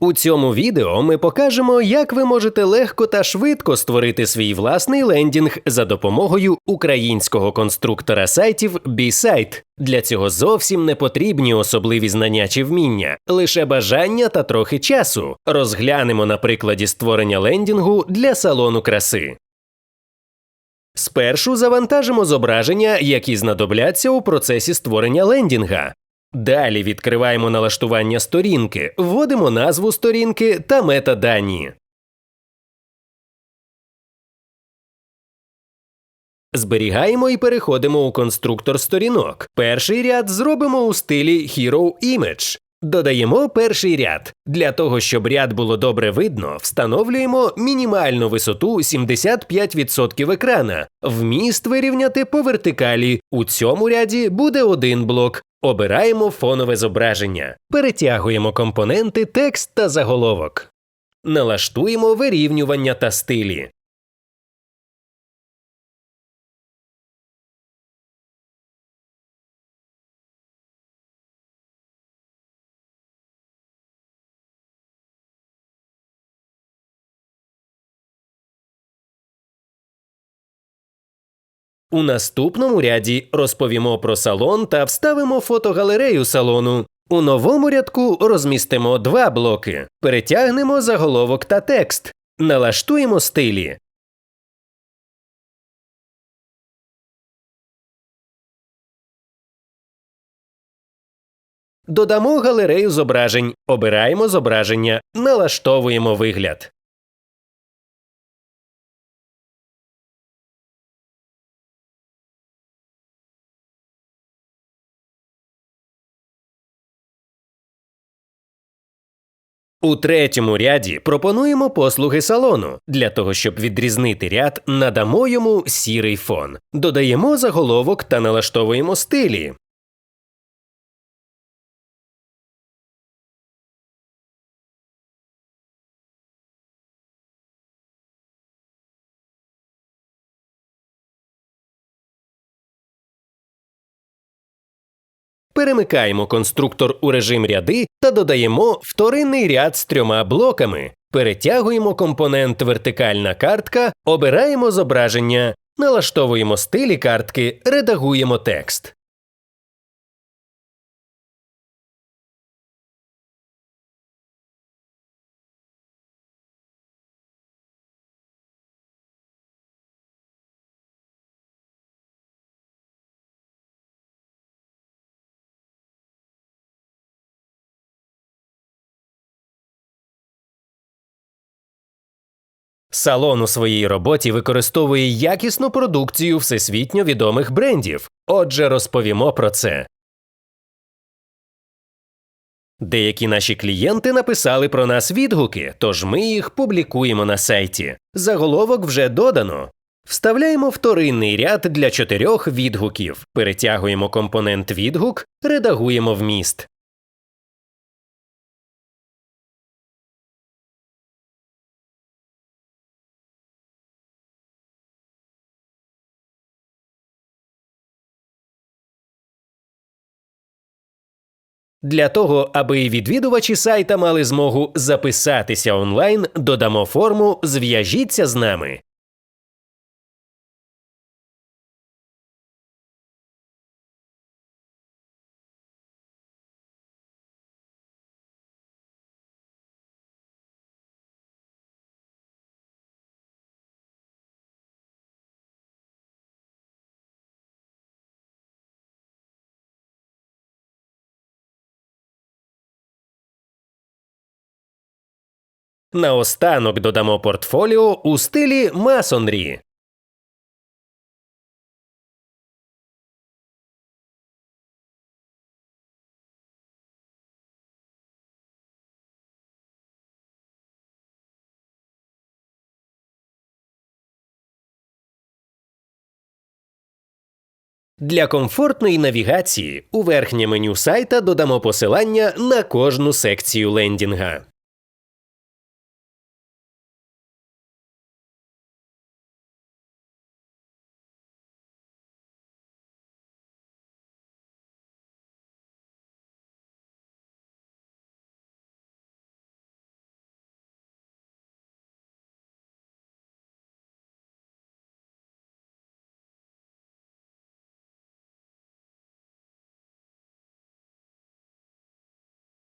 У цьому відео ми покажемо, як ви можете легко та швидко створити свій власний лендінг за допомогою українського конструктора сайтів B-Site. Для цього зовсім не потрібні особливі знання чи вміння, лише бажання та трохи часу. Розглянемо на прикладі створення лендінгу для салону краси. Спершу завантажимо зображення, які знадобляться у процесі створення лендінга. Далі відкриваємо налаштування сторінки, вводимо назву сторінки та метадані. Зберігаємо і переходимо у конструктор сторінок. Перший ряд зробимо у стилі Hero Image. Додаємо перший ряд. Для того, щоб ряд було добре видно, встановлюємо мінімальну висоту 75% екрана. Вміст вирівняти по вертикалі. У цьому ряді буде один блок. Обираємо фонове зображення. Перетягуємо компоненти текст та заголовок. Налаштуємо вирівнювання та стилі. У наступному ряді розповімо про салон та вставимо фотогалерею салону. У новому рядку розмістимо два блоки, перетягнемо заголовок та текст, налаштуємо стилі. Додамо галерею зображень, обираємо зображення, налаштовуємо вигляд. У третьому ряді пропонуємо послуги салону. Для того, щоб відрізнити ряд, надамо йому сірий фон. Додаємо заголовок та налаштовуємо стилі. Перемикаємо конструктор у режим ряди та додаємо вторинний ряд з трьома блоками. Перетягуємо компонент вертикальна картка, обираємо зображення, налаштовуємо стилі картки, редагуємо текст. Салон у своїй роботі використовує якісну продукцію всесвітньо відомих брендів. Отже, розповімо про це. Деякі наші клієнти написали про нас відгуки, тож ми їх публікуємо на сайті. Заголовок вже додано. Вставляємо вторинний ряд для чотирьох відгуків, перетягуємо компонент відгук, редагуємо вміст. Для того, аби відвідувачі сайта мали змогу записатися онлайн, додамо форму Зв'яжіться з нами. Наостанок додамо портфоліо у стилі масонрі. Для комфортної навігації у верхнє меню сайта додамо посилання на кожну секцію лендінга.